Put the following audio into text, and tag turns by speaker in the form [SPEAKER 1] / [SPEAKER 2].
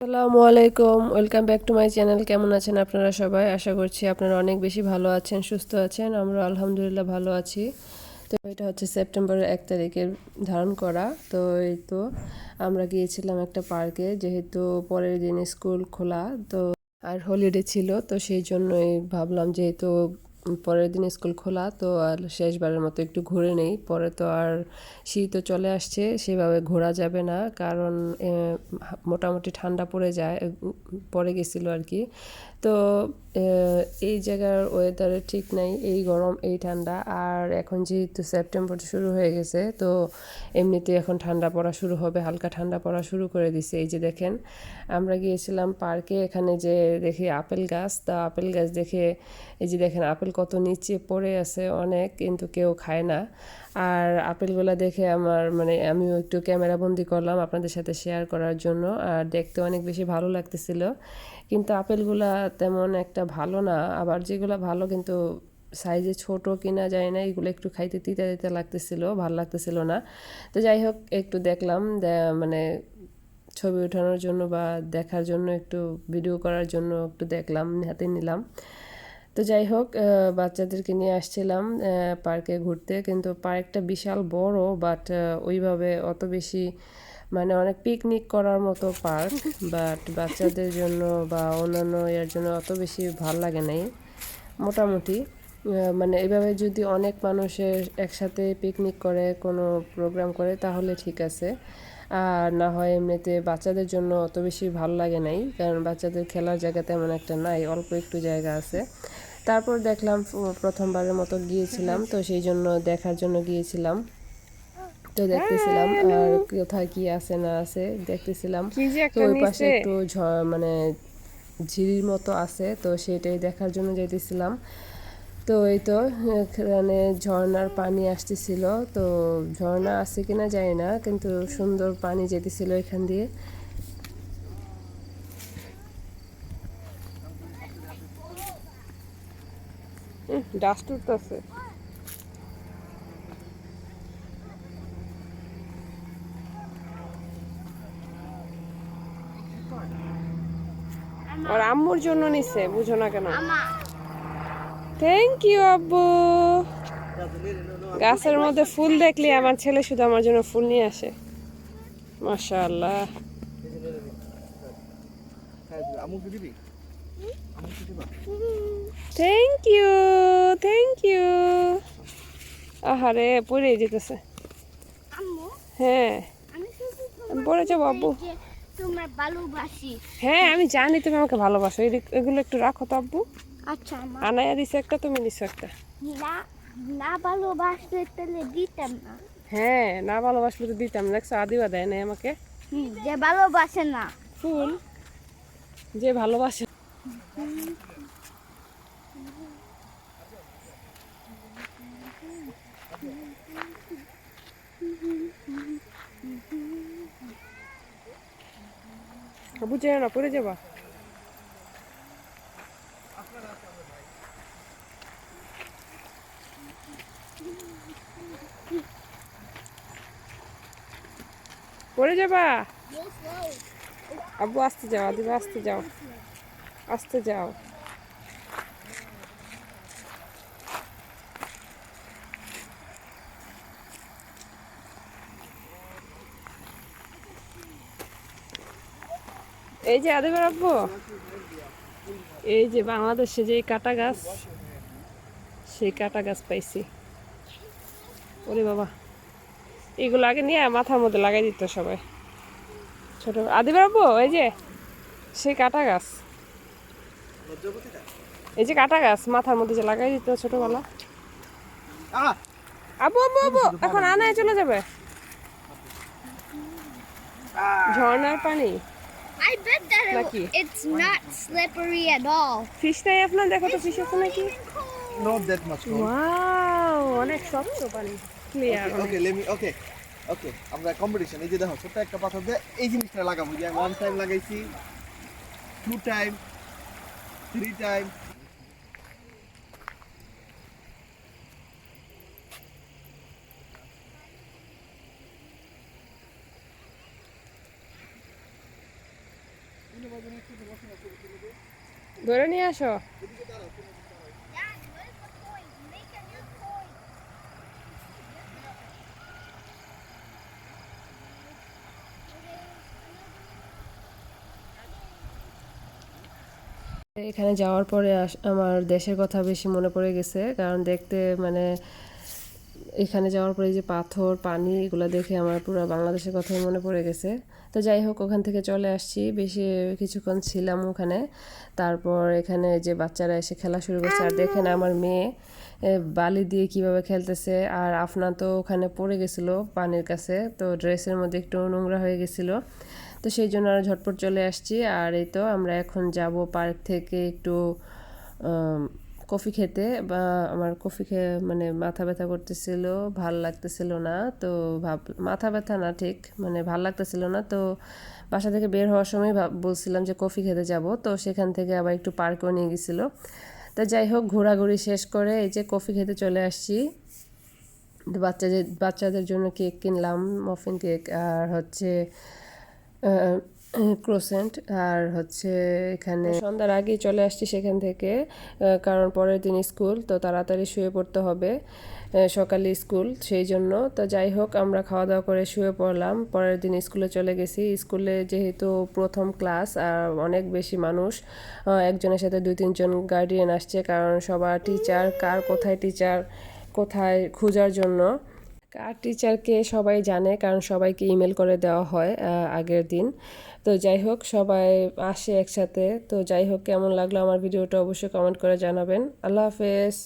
[SPEAKER 1] আসসালামু আলাইকুম, welcome back to my channel. কেমন আছেন আপনারা সবাই? আশা করছি আপনারা অনেক বেশি ভালো আছেন, সুস্থ আছেন। আমরা আলহামদুলিল্লাহ ভালো আছি। তো এটা হচ্ছে সেপ্টেম্বরের এক তারিখের ধারণ করা। তো এই তো আমরা গিয়েছিলাম একটা পার্কে, যেহেতু পরের দিন স্কুল খোলা, তো আর হলিডে ছিল, তো সেই জন্যই ভাবলাম যেহেতু পরের দিন স্কুল খোলা, তো আর শেষবারের মতো একটু ঘুরে নেই। পরে তো আর শীতও চলে আসছে, সেভাবে ঘোরা যাবে না। কারণ মোটামুটি ঠান্ডা পড়ে যায়, পড়ে গেছিল আর কি। তো এই জায়গার ওয়েদারে ঠিক নাই, এই গরম, এই ঠান্ডা। আর এখন যেহেতু সেপ্টেম্বর শুরু হয়ে গেছে, তো এমনিতে এখন ঠান্ডা পড়া শুরু হবে, হালকা ঠান্ডা পড়া শুরু করে দিছে। এই যে দেখেন, আমরা গিয়েছিলাম পার্কে, এখানে যে দেখি আপেল গাছ, তা আপেল গাছ দেখে, এই যে দেখেন, আপেল কত নিচে পড়ে আছে অনেক, কিন্তু কেউ খায় না। আর আপেলগুলো দেখে আমার মানে আমিও একটু ক্যামেরা বন্দি করলাম আপনাদের সাথে শেয়ার করার জন্য, আর দেখতে অনেক বেশি ভালো লাগতেছিল। কিন্তু আপেলগুলা তেমন একটা ভালো না। আবার যেগুলো ভালো কিন্তু সাইজে ছোট কিনা যায় না, এগুলো একটু খাইতে তিতা তিতা লাগতেছিল, ভালো লাগতেছিল না। তো যাই হোক, একটু দেখলাম মানে ছবি ওঠানোর জন্য বা দেখার জন্য, একটু ভিডিও করার জন্য একটু দেখলাম, হাতে নিলাম। তো যাই হোক বাচ্চাদেরকে নিয়ে আসছিলাম পার্কে ঘুরতে। কিন্তু পার্কটা বিশাল বড় বাট ওইভাবে অত বেশি মানে অনেক পিকনিক করার মতো পার্ক বাট বাচ্চাদের জন্য বা অন্যান্য এর জন্য অত বেশি ভালো লাগে নাই। মোটামুটি মানে এভাবে যদি অনেক মানুষের একসাথে পিকনিক করে কোনো প্রোগ্রাম করে তাহলে ঠিক আছে। আর না হয় এমনিতে বাচ্চাদের জন্য অত বেশি ভালো লাগে নাই কারণ বাচ্চাদের খেলার জায়গা তেমন একটা নাই অল্প একটু জায়গা আছে। তারপর দেখলাম প্রথমবারের মতো গিয়েছিলাম তো সেই জন্য দেখার জন্য গিয়েছিলাম। তো দেখতেছিলাম আর কোথায় কি আছে না আছে দেখতেছিলাম। তো ওই পাশে একটু মানে ঝিরির মতো আছে তো সেটাই দেখার জন্য যাইতেছিলাম। তো এই তো এখানে ঝর্ণার পানি আসতেছিল। তো ঝর্ণা আছে কিনা জানি না কিন্তু সুন্দর পানি যেতেছিল এখান দিয়ে।
[SPEAKER 2] ডাস্ট উঠতেছে। ওর আম্মুর জন্য নিছে বুঝো না কেন? থ্যাংক ইউ আব্বু। গাছের মধ্যে ফুল দেখলে আমার ছেলে শুধু আমার জন্য ফুল নিয়ে আসে। মাশাআল্লাহ। থ্যাংক ইউ থ্যাংক ইউ আহারে পড়ে যেতেছে। হ্যাঁ। পড়ে যাব আব্বু।
[SPEAKER 3] যে তোমার ভালোবাসি।
[SPEAKER 2] হ্যাঁ আমি জানি তুমি আমাকে ভালোবাসো। এগুলো একটু রাখো তো আব্বু।
[SPEAKER 3] আচ্ছা
[SPEAKER 2] আনায়া দিছে একটা তুমি নিছো একটা।
[SPEAKER 3] না না ভালোবাসলে তাহলে দিতাম না।
[SPEAKER 2] হ্যাঁ না ভালোবাসলে তো দিতাম দেখছ আদিবা দেয় না আমাকে।
[SPEAKER 3] যে ভালোবাসে না।
[SPEAKER 2] ফুল। যে ভালোবাসে। বুঝে না পড়ে যাবা। পড়ে যাবা? আব্বু আসতে যাও আদিবা আসতে যাও। আসতে যাও। এই যে আদিবার আব্বু। এই যে বাংলাদেশে যে কাটা গাছ, সেই কাটা গাছ পাইছি। ওরে বাবা। এগুলো আগে নিয়ে মাথার মধ্যে লাগাই দিত সবাই। ছোট আদিবার আব্বু, এই যে, সেই কাটা গাছ। এই যে কাটা গাছ, মাথার মধ্যে যে লাগাই দিত ছোটবেলা। আবু আবু আবু এখন আনায় চলে যাবে। ঝর্ণার পানি।
[SPEAKER 3] I bet that it, it's not slippery at all.
[SPEAKER 2] Fish নাই আপনার দেখো তো ফিশ আছে নাকি
[SPEAKER 4] not that much cold.
[SPEAKER 2] Wow অনেক স্বচ্ছ পানি। Clear
[SPEAKER 4] okay let me okay okay আমরা কম্পিটিশন এই যে দেখো ছোট একটা পাথর দিয়ে এই জিনিসটা লাগাবো। যে ওয়ান টাইম লাগাইছি টু টাইম থ্রি টাইম
[SPEAKER 2] ধরে নিয়ে আসো.
[SPEAKER 1] এখানে যাওয়ার পরে আমার দেশের কথা বেশি মনে পড়ে গেছে, কারণ দেখতে মানে এখানে যাওয়ার পরে যে পাথর, পানি, এগুলো দেখে আমার পুরো বাংলাদেশের কথাই মনে পড়ে গেছে। তো যাই হোক, ওখান থেকে চলে আসছি। বেশি কিছুক্ষণ ছিলাম ওখানে। তারপর এখানে যে বাচ্চারা এসে খেলা শুরু করছে। আর দেখেন আমার মেয়ে বালি দিয়ে কীভাবে খেলতেছে। আর আফনা তো ওখানে পড়ে গেছিল পানির কাছে। তো ড্রেসের মধ্যে একটু নোংরা হয়ে গেছিল। তো সেই জন্য আর ঝটপট চলে আসছি। আর এই তো আমরা এখন যাব পার্ক থেকে একটু কফি খেতে বা আমার কফি খেয়ে মানে মাথা ব্যথা করতেছিল, ভালো লাগতেছিল না, তো ভাব, মাথা ব্যথা না ঠিক মানে ভালো লাগতেছিল না, তো বাসা থেকে বের হওয়ার সময় বলছিলাম যে কফি খেতে যাব, তো সেখান থেকে আবার একটু পার্কেও নিয়ে গেছিল। তো যাই হোক, ঘোরাঘুরি শেষ করে এই যে কফি খেতে চলে আসছি। বাচ্চাদের বাচ্চাদের জন্য কেক কিনলাম মফিন কেক আর হচ্ছে ক্রোসেন্ট আর হচ্ছে এখানে সন্ধ্যার আগেই চলে আসছি সেখান থেকে কারণ পরের দিন স্কুল তো তাড়াতাড়ি শুয়ে পড়তে হবে সকালে স্কুল সেই জন্য। তো যাই হোক, আমরা খাওয়া দাওয়া করে শুয়ে পড়লাম। পরের দিন স্কুলে চলে গেছি। স্কুলে যেহেতু প্রথম ক্লাস আর অনেক বেশি মানুষ একজনের সাথে দুই তিনজন গার্ডিয়ান আসছে, কারণ সবার টিচার কার কোথায় টিচার কোথায় খোঁজার জন্য। কার টিচারকে সবাই জানে, কারণ সবাইকে ইমেল করে দেওয়া হয় আগের দিন। তো যাই হোক, সবাই আসে একসাথে। তো যাই হোক, কেমন লাগল আমার ভিডিওটা অবশ্যই কমেন্ট করে জানাবেন। আল্লাহ হাফেজ।